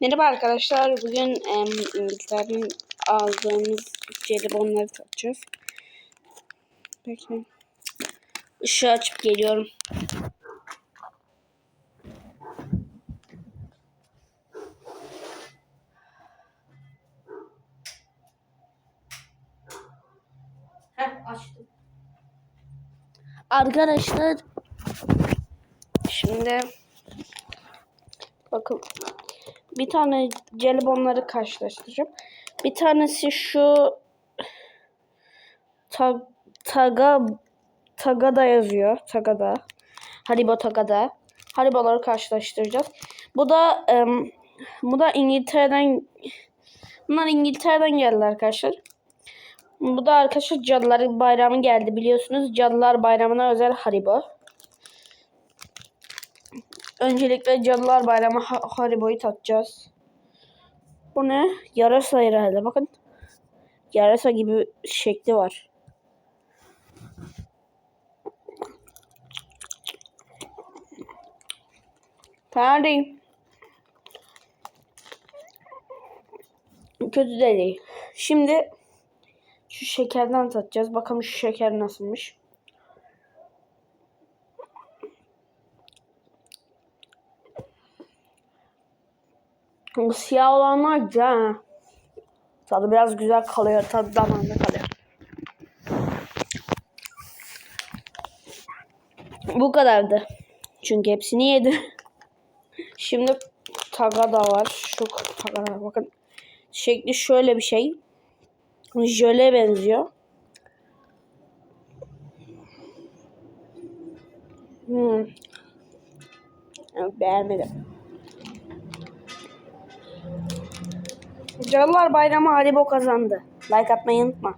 Merhaba arkadaşlar. Bugün em, İngiltere'den aldığımız jelibonları tatacağız. Peki. Işığı açıp geliyorum. Heh açtım. Arkadaşlar şimdi bakın bir tane jelibonları karşılaştıracağım. Bir tanesi şu tag, taga tagada yazıyor. Tagada. Haribo tagada. Hariboları karşılaştıracağız. Bu da em, bu da İngiltere'den bunlar İngiltere'den geldi arkadaşlar. Bu da arkadaşlar Cadılar Bayramı geldi biliyorsunuz. Cadılar Bayramı'na özel Haribo. Öncelikle Cadılar Bayramı ha- Haribo'yu tatacağız. Bu ne? Yarasa herhalde. Bakın. Yarasa gibi şekli var. Değil. Kötü de değil. Şimdi şu şekerden tatacağız. Bakalım şu şeker nasılmış. Bu siyah olanlar ha. Tadı biraz güzel kalıyor. Tadı damağında kalıyor. Bu kadardı. Çünkü hepsini yedi. Şimdi taga da var. Şu taga bakın. Şekli şöyle bir şey. Jöle benziyor. Hmm. Beğenmedim. Cadılar Bayramı Haribo kazandı. Like atmayı unutma.